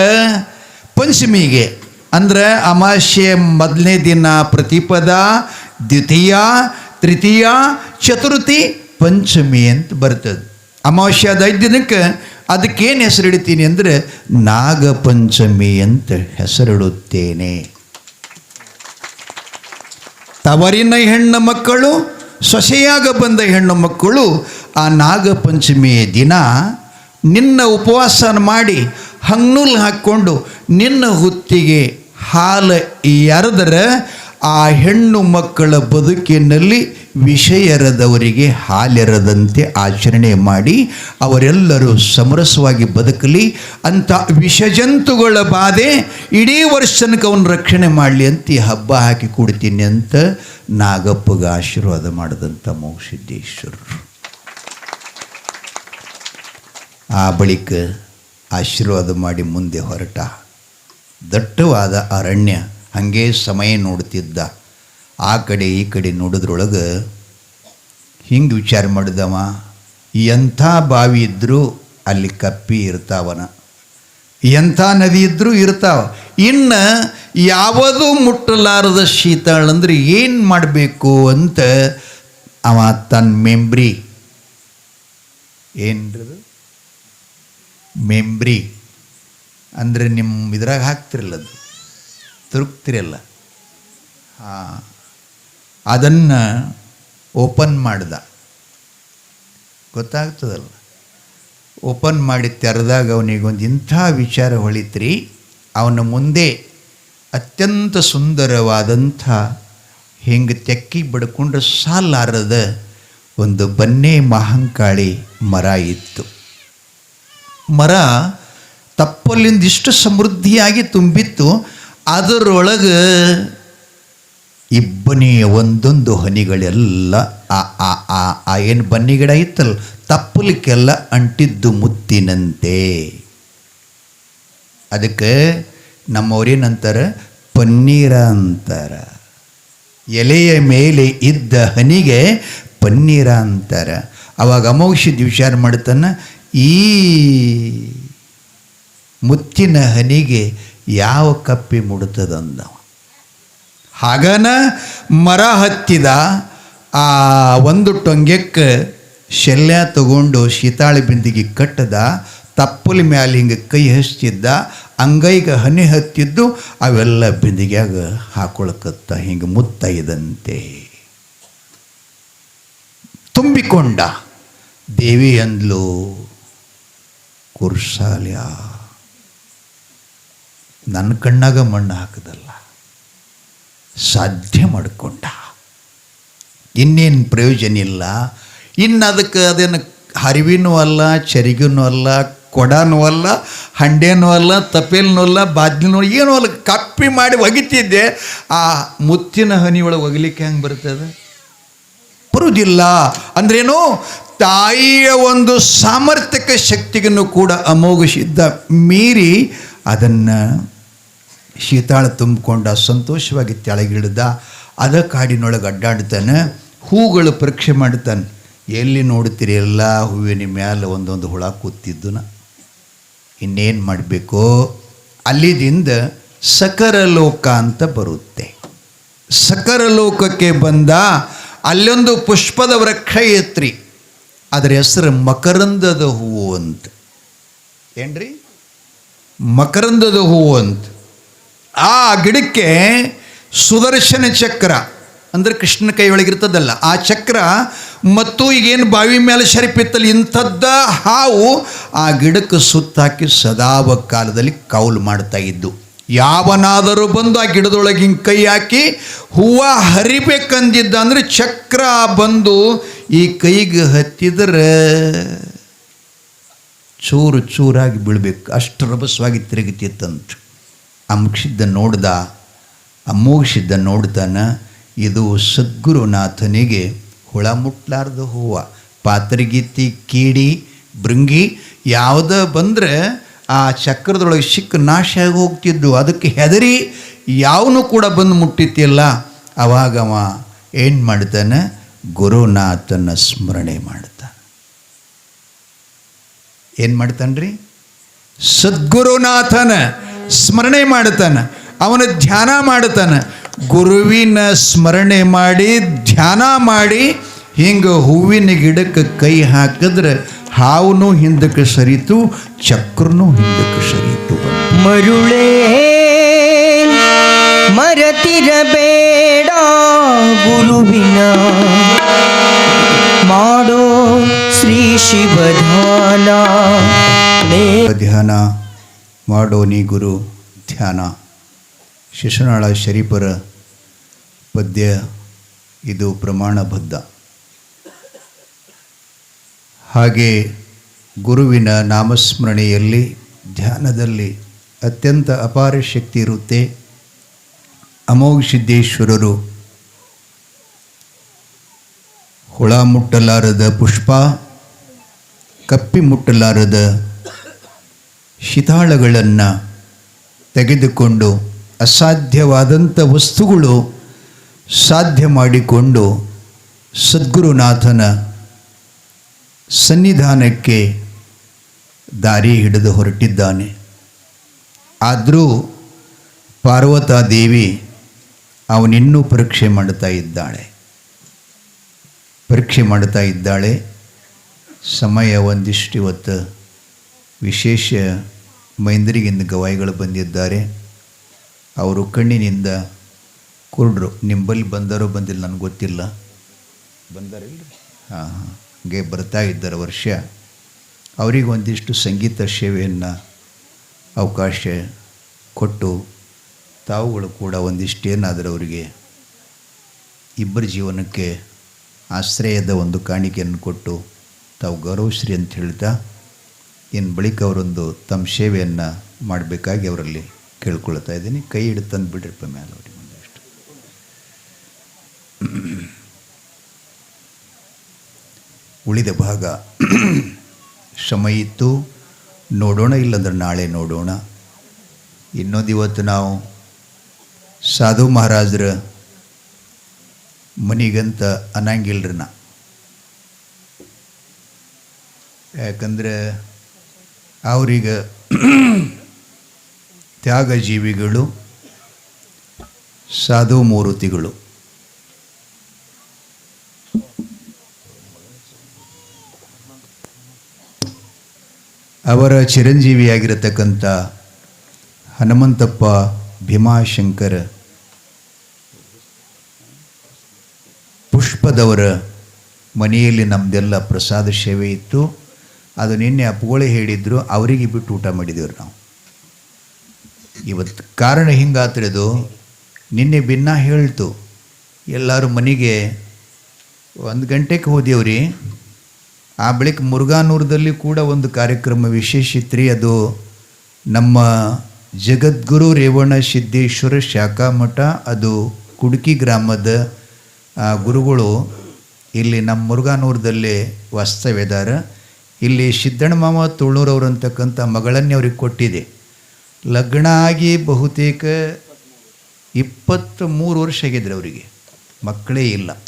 ಪಂಚಮಿಗೆ ಅಂದ್ರೆ ಅಮಾವಾಸ್ಯೆ ಮೊದಲನೇ ದಿನ ಪ್ರತಿಪದ, ದ್ವಿತೀಯ, ತೃತೀಯ, ಚತುರ್ಥಿ, ಪಂಚಮಿ ಅಂತ ಬರ್ತದೆ. ಅಮಾವಾಸ್ಯ ಆದ ಐದು ದಿನಕ್ಕೆ ಅದಕ್ಕೇನು ಹೆಸರಿಡ್ತೀನಿ ಅಂದರೆ ನಾಗಪಂಚಮಿ ಅಂತ ಹೆಸರಿಡುತ್ತೇನೆ. ತವರಿನ ಹೆಣ್ಣು ಮಕ್ಕಳು, ಸೊಸೆಯಾಗ ಬಂದ ಹೆಣ್ಣು ಮಕ್ಕಳು, ಆ ನಾಗಪಂಚಮಿಯ ದಿನ ನಿನ್ನ ಉಪವಾಸ ಮಾಡಿ ಹಂಗ್ನೂಲ್ ಹಾಕ್ಕೊಂಡು ನಿನ್ನ ಹುತ್ತಿಗೆ ಹಾಲು ಎರೆದರೆ ಆ ಹೆಣ್ಣು ಮಕ್ಕಳ ಬದುಕಿನಲ್ಲಿ ವಿಷಯರದವರಿಗೆ ಹಾಲೆರದಂತೆ ಆಚರಣೆ ಮಾಡಿ ಅವರೆಲ್ಲರೂ ಸಮರಸವಾಗಿ ಬದುಕಲಿ. ಅಂತ ವಿಷಜಂತುಗಳ ಬಾಧೆ ಇಡೀ ವರ್ಷ ಅವನು ರಕ್ಷಣೆ ಮಾಡಲಿ ಅಂತ ಈ ಹಬ್ಬ ಹಾಕಿ ಕೊಡ್ತೀನಿ ಅಂತ ನಾಗಪ್ಪಗೆ ಆಶೀರ್ವಾದ ಮಾಡಿದಂಥ ಮೌಸಿದ್ದೇಶ್ವರರು ಆ ಬಳಿಕ ಆಶೀರ್ವಾದ ಮಾಡಿ ಮುಂದೆ ಹೊರಟ ದಟ್ಟವಾದ ಅರಣ್ಯ ಹಾಗೆ ಸಮಯ ನೋಡ್ತಿದ್ದ. ಆ ಕಡೆ ಈ ಕಡೆ ನೋಡಿದ್ರೊಳಗೆ ಹಿಂಗೆ ವಿಚಾರ ಮಾಡಿದವ. ಎಂಥ ಬಾವಿ ಇದ್ದರೂ ಅಲ್ಲಿ ಕಪ್ಪಿ ಇರ್ತಾವನ. ಎಂಥ ನದಿ ಇದ್ದರೂ ಇರ್ತಾವ. ಇನ್ನು ಯಾವುದು ಮುಟ್ಟಲಾರದ ಶೀತಳ ಅಂದ್ರೆ ಏನು ಮಾಡಬೇಕು ಅಂತ ಅವ ತನ್ನ ಮೆಂಬ್ರಿ. ಏನ್ರದು? ಮೆಂಬ್ರಿ. ಅಂದರೆ ನಿಮ್ಮ ಇದ್ರಾಗ ಹಾಕ್ತಿರಲ್ಲ ಅದು ತುರುಕ್ತಿರಲ್ಲ ಹಾಂ ಅದನ್ನು ಓಪನ್ ಮಾಡಿದ. ಗೊತ್ತಾಗ್ತದಲ್ಲ? ಓಪನ್ ಮಾಡಿ ತೆರೆದಾಗ ಅವನಿಗೊಂದು ಇಂಥ ವಿಚಾರ ಹೊಳಿತ್ರಿ, ಅವನ ಮುಂದೆ ಅತ್ಯಂತ ಸುಂದರವಾದಂಥ ಹಿಂಗೆ ತೆಕ್ಕಿ ಬಡ್ಕೊಂಡು ಸಾಲಾರದ ಒಂದು ಬನ್ನೇ ಮಹಂಕಾಳಿ ಮರ ಇತ್ತು. ಮರ ತಪ್ಪಲಿಂದ ಇಷ್ಟು ಸಮೃದ್ಧಿಯಾಗಿ ತುಂಬಿತ್ತು. ಅದರೊಳಗೆ ಇಬ್ಬನಿಯ ಒಂದೊಂದು ಹನಿಗಳೆಲ್ಲ ಆ ಆ ಆ ಆ, ಏನು ಬನ್ನಿ ಗಿಡ ಇತ್ತಲ್ಲ, ತಪ್ಪಲಿಕ್ಕೆಲ್ಲ ಅಂಟಿದ್ದು ಮುತ್ತಿನಂತೆ. ಅದಕ್ಕೆ ನಮ್ಮವ್ರೇನಂತಾರೆ? ಪನ್ನೀರ ಅಂತಾರ. ಎಲೆಯ ಮೇಲೆ ಇದ್ದ ಹನಿಗೆ ಪನ್ನೀರ ಅಂತಾರೆ. ಅವಾಗ ಅಮೌಷಧಿ ವಿಚಾರ ಮಾಡ್ತಾನೆ ಈ ಮುತ್ತಿನ ಹನಿಗೆ ಯಾವ ಕಪ್ಪಿ ಮುಡುತ್ತದಂದ ಹಾಗನ ಮರ ಹತ್ತಿದ ಆ ಒಂದು ಟೊಂಗೆಕ್ಕೆ ಶಲ್ಯ ತಗೊಂಡು ಶೀತಾಳಿ ಬಿಂದಿಗೆ ಕಟ್ಟದ, ತಪ್ಪಲ ಮ್ಯಾಲೆ ಹಿಂಗೆ ಕೈ ಹಚ್ಚಿದ್ದ, ಅಂಗೈಗೆ ಹನಿ ಹತ್ತಿದ್ದು, ಅವೆಲ್ಲ ಬಿಂದಿಗ್ಯಾಗ ಹಾಕೊಳಕತ್ತ ಹಿಂಗೆ ಮುತ್ತೈದಂತೆ ತುಂಬಿಕೊಂಡ ದೇವಿ ಅಂದ್ಲು ಕುರ್ಸಾಲ್ಯ. ನನ್ನ ಕಣ್ಣಾಗ ಮಣ್ಣು ಹಾಕದಲ್ಲ. ಸಾಧ್ಯ ಮಾಡಿಕೊಂಡ. ಇನ್ನೇನು ಪ್ರಯೋಜನ ಇಲ್ಲ. ಇನ್ನು ಅದಕ್ಕೆ ಅದೇನು ಹರಿವಿನೂ ಅಲ್ಲ ಚರಿಗೂ ಅಲ್ಲ, ಕೊಡನೂ ಅಲ್ಲ, ಹಂಡೇನೂ ಅಲ್ಲ, ತಪೇಲ್ನೂ ಅಲ್ಲ, ಬಾದ್ಲಿನೂ ಏನೂ ಅಲ್ಲ. ಕಪ್ಪಿ ಮಾಡಿ ಒಗಿತಿದ್ದೆ. ಆ ಮುತ್ತಿನ ಹನಿಯೊಳಗೆ ಒಗಲಿಕ್ಕೆ ಹೆಂಗೆ ಬರ್ತದೆ ಬರುವುದಿಲ್ಲ. ಅಂದ್ರೇನು? ತಾಯಿಯ ಒಂದು ಸಾಮರ್ಥ್ಯಕ ಶಕ್ತಿಯನ್ನು ಕೂಡ ಅಮೋಘಿಸಿದ್ದ ಮೀರಿ ಅದನ್ನು ಶೀತಾಳ ತುಂಬಿಕೊಂಡ, ಸಂತೋಷವಾಗಿ ತೆಳಗಿಳಿದ ಅದ ಕಾಡಿನೊಳಗೆ ಅಡ್ಡಾಡ್ತಾನೆ ಹೂಗಳು ಪರೀಕ್ಷೆ ಮಾಡ್ತಾನೆ ಎಲ್ಲಿ ನೋಡ್ತೀರಿ ಎಲ್ಲ ಹೂವಿನ ಮ್ಯಾಲೆ ಒಂದೊಂದು ಹುಳ ಕೂತಿದ್ದು ಇನ್ನೇನು ಮಾಡಬೇಕು? ಅಲ್ಲಿದಿಂದ ಸಕರ ಲೋಕ ಅಂತ ಬರುತ್ತೆ. ಸಕರ ಲೋಕಕ್ಕೆ ಬಂದ, ಅಲ್ಲೊಂದು ಪುಷ್ಪದ ವೃಕ್ಷ ಎತ್ರಿ. ಅದರ ಹೆಸರು ಮಕರಂದದ ಹೂವು ಅಂತ. ಏನ್ರಿ? ಮಕರಂದದ ಹೂವು ಅಂತ. ಆ ಗಿಡಕ್ಕೆ ಸುದರ್ಶನ ಚಕ್ರ, ಅಂದ್ರೆ ಕೃಷ್ಣನ ಕೈ ಒಳಗಿರ್ತದಲ್ಲ, ಆ ಚಕ್ರ ಮತ್ತು ಈಗೇನು ಬಾವಿ ಮೇಲೆ ಶರಿಪಿತ್ತಲ್ಲಿ, ಇಂಥದ್ದ ಹಾವು ಆ ಗಿಡಕ್ಕೆ ಸುತ್ತಾಕಿ ಸದಾವ ಕಾಲದಲ್ಲಿ ಕೌಲು ಮಾಡ್ತಾ ಇದ್ದು. ಯಾವನಾದರೂ ಬಂದು ಆ ಗಿಡದೊಳಗೆ ಹಿಂಗೆ ಕೈ ಹಾಕಿ ಹೂವು ಹರಿಬೇಕಂದಿದ್ದ ಅಂದರೆ ಚಕ್ರ ಬಂದು ಈ ಕೈಗೆ ಹತ್ತಿದ್ರೆ ಚೂರು ಚೂರಾಗಿ ಬೀಳ್ಬೇಕು. ಅಷ್ಟು ರಭಸವಾಗಿ ತಿರುಗುತ್ತಿತ್ತಂತ ಅಮುಕ್ಷಿದ್ದ ನೋಡ್ದ ಅಮೋಘಿಸಿದ್ದ ನೋಡ್ತಾನ ಇದು ಸದ್ಗುರುನಾಥನಿಗೆ ಹುಳ ಮುಟ್ಲಾರ್ದ ಹೂವ. ಪಾತ್ರಗಿತ್ತಿ ಕೀಡಿ ಭೃಂಗಿ ಯಾವುದ ಬಂದರೆ ಆ ಚಕ್ರದೊಳಗೆ ಸಿಕ್ಕ ನಾಶ ಆಗಿ ಹೋಗ್ತಿದ್ದು. ಅದಕ್ಕೆ ಹೆದರಿ ಯಾವನು ಕೂಡ ಬಂದು ಮುಟ್ಟಿತ್ತಿಲ್ಲ ಅವಾಗ ಅವ ಏನು ಮಾಡ್ತಾನೆ? ಗುರುನಾಥನ ಸ್ಮರಣೆ ಮಾಡ್ತಾನೆ ಏನು ಮಾಡ್ತಾನ್ರಿ? ಸದ್ಗುರುನಾಥನ ಸ್ಮರಣೆ ಮಾಡ್ತಾನೆ ಅವನ ಧ್ಯಾನ ಮಾಡ್ತಾನೆ ಗುರುವಿನ ಸ್ಮರಣೆ ಮಾಡಿ ಧ್ಯಾನ ಮಾಡಿ ಹಿಂಗೆ ಹೂವಿನ ಗಿಡಕ್ಕೆ ಕೈ ಹಾಕಿದ್ರೆ ಹಾವುನು ಹಿಂದಕ್ಕೆ ಸರಿತು ಚಕ್ರನು ಹಿಂದಕ್ಕೆ ಸರಿತು. ಮರುಳೇ ಮರತಿರಬೇಡ ಗುರುವಿನ ಮಾಡೋ ಶ್ರೀ ಶಿವಧಾನ ಧ್ಯಾನ ಮಾಡೋ ನೀ ಗುರು ಧ್ಯಾನ. ಶಿಶುನಾಳ ಶರೀಫರ ಪದ್ಯ ಇದು ಪ್ರಮಾಣಬದ್ಧ. ಹಾಗೆ ಗುರುವಿನ ನಾಮಸ್ಮರಣೆಯಲ್ಲಿ, ಧ್ಯಾನದಲ್ಲಿ ಅತ್ಯಂತ ಅಪಾರ ಶಕ್ತಿ ಇರುತ್ತೆ. ಅಮೋಘ ಸಿದ್ದೇಶ್ವರರು ಹುಳ ಮುಟ್ಟಲಾರದ ಪುಷ್ಪ, ಕಪ್ಪಿ ಮುಟ್ಟಲಾರದ ಶಿತಾಳಗಳನ್ನು ತೆಗೆದುಕೊಂಡು ಅಸಾಧ್ಯವಾದಂಥ ವಸ್ತುಗಳು ಸಾಧ್ಯ ಮಾಡಿಕೊಂಡು ಸದ್ಗುರುನಾಥನ ಸನ್ನಿಧಾನಕ್ಕೆ ದಾರಿ ಹಿಡಿದು ಹೊರಟಿದ್ದಾನೆ. ಆದರೂ ಪಾರ್ವತಾದೇವಿ ಅವನಿನ್ನೂ ಪರೀಕ್ಷೆ ಮಾಡ್ತಾ ಇದ್ದಾಳೆ. ಪರೀಕ್ಷೆ ಮಾಡ್ತಾ ಇದ್ದಾಳೆ. ಸಮಯ ಒಂದಿಷ್ಟು ಇವತ್ತು ವಿಶೇಷ ಮೈಂದರಿಗಿಂದ ಗವಾಯಿಗಳು ಬಂದಿದ್ದಾರೆ. ಅವರು ಕಣ್ಣಿನಿಂದ ಕುರುಡ್ರು ನಿಂಬಲ್ಲಿ ಬಂದಾರೋ ಬಂದಿಲ್ಲ ನನಗೆ ಗೊತ್ತಿಲ್ಲ. ಬಂದಾರಿಲ್ಲ ಹಾಂ ಹಾಂ ಹಂಗೆ ಬರ್ತಾ ಇದ್ದಾರೆ ವರ್ಷ. ಅವರಿಗೆ ಒಂದಿಷ್ಟು ಸಂಗೀತ ಸೇವೆಯನ್ನು ಅವಕಾಶ ಕೊಟ್ಟು ತಾವುಗಳು ಕೂಡ ಒಂದಿಷ್ಟೇನಾದರೂ ಅವರಿಗೆ ಇಬ್ಬರ ಜೀವನಕ್ಕೆ ಆಶ್ರಯದ ಒಂದು ಕಾಣಿಕೆಯನ್ನು ಕೊಟ್ಟು ತಾವು ಗೌರವಶ್ರೀ ಅಂತ ಹೇಳ್ತಾ ಇನ್ನು ಬಳಿಕ ಅವರೊಂದು ತಮ್ಮ ಸೇವೆಯನ್ನು ಮಾಡಬೇಕಾಗಿ ಅವರಲ್ಲಿ ಕೇಳ್ಕೊಳ್ತಾ ಇದ್ದೀನಿ. ಕೈ ಹಿಡಿದು ತಂದು ಬಿಡ್ರಿಪ್ಪ ಮೇಲೆ ಅವ್ರಿಗೆ ಒಂದಷ್ಟು ಉಳಿದ ಭಾಗ [CLEARS THROAT] ಶ್ರಮ ಇತ್ತು. ನೋಡೋಣ, ಇಲ್ಲಂದ್ರೆ ನಾಳೆ ನೋಡೋಣ. ಇನ್ನೊಂದು ಇವತ್ತು ನಾವು ಸಾಧು ಮಹಾರಾಜರ ಮನಿಗಂತ ಅನ್ನಂಗಿಲ್ರಿ ನಾ ಯಾಕಂದ್ರೆ ಅವ್ರೀಗ ತ್ಯಾಗಜೀವಿಗಳು ಸಾಧು ಮೂರ್ತಿಗಳು. ಅವರ ಚಿರಂಜೀವಿಯಾಗಿರತಕ್ಕಂಥ ಹನುಮಂತಪ್ಪ ಭೀಮಾಶಂಕರ ಪುಷ್ಪದವರ ಮನೆಯಲ್ಲಿ ನಮ್ಮದೆಲ್ಲ ಪ್ರಸಾದ ಸೇವೆ ಇತ್ತು. ಅದು ನಿನ್ನೆ ಅಪ್ಪಗಳೇ ಹೇಳಿದ್ರು, ಅವರಿಗೆ ಬಿಟ್ಟು ಊಟ ಮಾಡಿದೇವ್ರು ನಾವು. ಇವತ್ತು ಕಾರಣ ಹಿಂಗಾತ್ರಿದು ನಿನ್ನೆ ಭಿನ್ನ ಹೇಳ್ತು, ಎಲ್ಲರೂ ಮನೆಗೆ, ಒಂದು ಗಂಟೆಗೆ ಹೋದೇವ್ರಿ, ಆ ಬಳಿಕ ಮುರುಘಾನೂರದಲ್ಲಿ ಕೂಡ ಒಂದು ಕಾರ್ಯಕ್ರಮ ವಿಶೇಷಿತ್ರಿ ಅದು ನಮ್ಮ ಜಗದ್ಗುರು ರೇವಣ ಸಿದ್ದೇಶ್ವರ ಶಾಖಾ ಮಠ, ಅದು ಕುಡುಕಿ ಗ್ರಾಮದ ಗುರುಗಳು, ಇಲ್ಲಿ ನಮ್ಮ ಮುರುಘಾನೂರದಲ್ಲಿ ವಾಸ್ತವ್ಯದಾರ ಇಲ್ಲಿ ಸಿದ್ದಣ್ಣ ಮಾಮ ತುಳ್ಳೂರವರು ಅಂತಕ್ಕಂಥ ಮಗಳನ್ನೇ ಅವ್ರಿಗೆ ಕೊಟ್ಟಿದೆ. ಲಗ್ನ ಆಗಿ ಬಹುತೇಕ ಇಪ್ಪತ್ತ ಮೂರು ವರ್ಷ ಆಗಿದ್ರೆ ಅವರಿಗೆ. ಮಕ್ಕಳೇ ಇಲ್ಲ.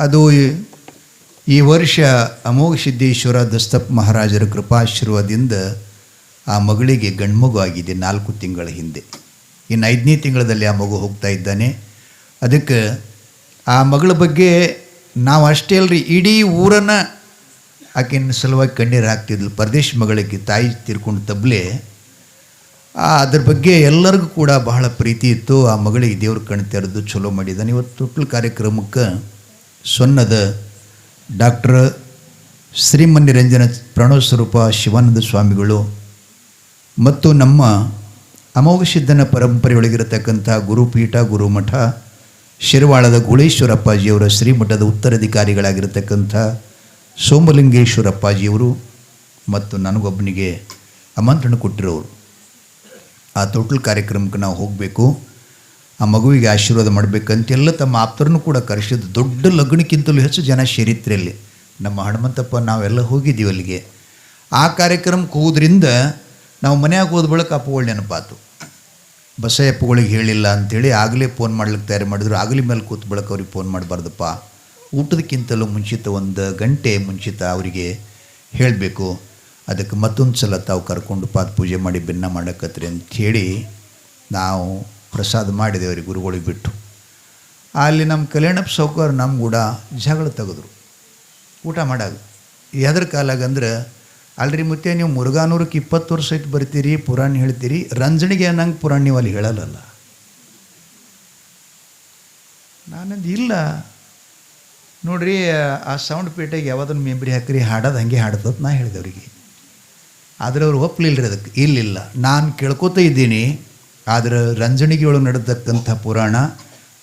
ಅದು ಈ- ವರ್ಷ ಅಮೋಘ ಸಿದ್ದೇಶ್ವರ ದಸ್ತಪ್ ಮಹಾರಾಜರ ಕೃಪಾಶೀರ್ವಾದದಿಂದ ಆ ಮಗಳಿಗೆ ಗಂಡ್ಮಗು ಆಗಿದೆ ನಾಲ್ಕು ತಿಂಗಳ ಹಿಂದೆ. ಇನ್ನು ಐದನೇ ತಿಂಗಳಲ್ಲಿ ಆ ಮಗು ಹೋಗ್ತಾ ಇದ್ದಾನೆ. ಅದಕ್ಕೆ ಆ ಮಗಳ ಬಗ್ಗೆ ನಾವು ಅಷ್ಟೇ ಅಲ್ರಿ, ಇಡೀ ಊರನ್ನು ಆಕೆನ ಸಲುವಾಗಿ ಕಣ್ಣೀರು ಹಾಕ್ತಿದ್ಲು. ಪರದೇಶ ಮಗಳಿಗೆ ತಾಯಿ ತೀರ್ಕೊಂಡು ತಬ್ಲೆ. ಅದ್ರ ಬಗ್ಗೆ ಎಲ್ಲರಿಗೂ ಕೂಡ ಬಹಳ ಪ್ರೀತಿ ಇತ್ತು. ಆ ಮಗಳಿಗೆ ದೇವ್ರ ಕಣ್ ತೆರೆದು ಚಲೋ ಮಾಡಿದ್ದಾನೆ. ಇವತ್ತು ತುಟ್ಲ ಕಾರ್ಯಕ್ರಮಕ್ಕೆ ಸೊನ್ನದ ಡಾಕ್ಟರ್ ಶ್ರೀಮನ್ನಿರಂಜನ ಪ್ರಣವ ಸ್ವರೂಪ ಶಿವಾನಂದ ಸ್ವಾಮಿಗಳು ಮತ್ತು ನಮ್ಮ ಅಮೋಘ ಸಿದ್ಧನ ಪರಂಪರೆಯೊಳಗಿರತಕ್ಕಂಥ ಗುರುಪೀಠ, ಗುರುಮಠ, ಶಿರವಾಳದ ಗುಳೇಶ್ವರಪ್ಪಾಜಿಯವರ ಶ್ರೀಮಠದ ಉತ್ತರಾಧಿಕಾರಿಗಳಾಗಿರತಕ್ಕಂಥ ಸೋಮಲಿಂಗೇಶ್ವರಪ್ಪಾಜಿಯವರು ಮತ್ತು ನನಗೊಬ್ಬನಿಗೆ ಆಮಂತ್ರಣ ಕೊಟ್ಟಿರೋರು. ಆ ತೊಟ್ಲು ಕಾರ್ಯಕ್ರಮಕ್ಕೆ ನಾವು ಹೋಗಬೇಕು. ಆ ಮಗುವಿಗೆ ಆಶೀರ್ವಾದ ಮಾಡಬೇಕಂತೆಲ್ಲ ತಮ್ಮ ಆಪ್ತರನ್ನು ಕೂಡ ಕರೆಸಿದ್ದು ದೊಡ್ಡ ಲಗ್ನಕ್ಕಿಂತಲೂ ಹೆಚ್ಚು ಜನ ಸೇರಿತ್ರೆಯಲ್ಲಿ ನಮ್ಮ ಹನುಮಂತಪ್ಪ, ನಾವೆಲ್ಲ ಹೋಗಿದ್ದೀವಿ ಅಲ್ಲಿಗೆ. ಆ ಕಾರ್ಯಕ್ರಮಕ್ಕೆ ಹೋದ್ರಿಂದ ನಾವು ಮನೆಯಾಗ ಹೋದ ಬಳಿಕ ಅಪ್ಪಗಳು ನೆನಪಾತು. ಬಸಯ್ಯಪ್ಪಗಳಿಗೆ ಹೇಳಿಲ್ಲ ಅಂಥೇಳಿ ಆಗಲೇ ಫೋನ್ ಮಾಡ್ಲಿಕ್ಕೆ ತಯಾರಿ ಮಾಡಿದ್ರು. ಆಗಲಿ ಮೇಲೆ ಕೂತ್ ಬಳಕ ಅವ್ರಿಗೆ ಫೋನ್ ಮಾಡಬಾರ್ದಪ್ಪ. ಊಟದಕ್ಕಿಂತಲೂ ಮುಂಚಿತ ಒಂದು ಗಂಟೆ ಮುಂಚಿತ ಅವರಿಗೆ ಹೇಳಬೇಕು. ಅದಕ್ಕೆ ಮತ್ತೊಂದು ಸಲ ತಾವು ಕರ್ಕೊಂಡು ಪಾದ ಪೂಜೆ ಮಾಡಿ ಭಿನ್ನ ಮಾಡಕತ್ರಿ ಅಂಥೇಳಿ ನಾವು ಪ್ರಸಾದ ಮಾಡಿದೆ ಅವ್ರಿಗೆ ಗುರುಗಳಿಗೆ ಬಿಟ್ಟು. ಅಲ್ಲಿ ನಮ್ಮ ಕಲ್ಯಾಣಪ್ಪ ಸೌಕರ್ ನಮ್ಮ ಕೂಡ ಜಗಳ ತೆಗೆದ್ರು. ಊಟ ಮಾಡಾಗ ಯಾವ್ದ್ರ ಕಾಲಾಗಂದ್ರೆ ಅಲ್ರಿ ಮತ್ತೆ ನೀವು ಮುರುಘಾನೂರಕ್ಕೆ ಇಪ್ಪತ್ತು ವರ್ಷ ಆಯ್ತು ಬರ್ತೀರಿ, ಪುರಾಣ ಹೇಳ್ತೀರಿ, ರಂಜನಿಗೆ ಅನ್ನಂಗೆ ಪುರಾಣ ನೀವು ಅಲ್ಲಿ ಹೇಳಲ್ಲಲ್ಲ. ನಾನಂದು ಇಲ್ಲ. ನೋಡ್ರಿ, ಆ ಸೌಂಡ್ ಪೇಟೆಗೆ ಯಾವುದನ್ನು ಮೆಮ್ರಿ ಹಾಕ್ರಿ, ಹಾಡೋದು ಹಂಗೆ ಹಾಡ್ತದ ನಾ ಹೇಳಿದೆ ಅವರಿಗೆ. ಆದರೆ ಅವ್ರು ಒಪ್ಪಲಿಲ್ಲರಿ ಅದಕ್ಕೆ ಇಲ್ಲಿಲ್ಲ. ನಾನು ಕೇಳ್ಕೊತ ಇದ್ದೀನಿ. ಆದರೆ ರಂಜನಿಗೆ ಒಳಗೆ ನಡೆದಕ್ಕಂಥ ಪುರಾಣ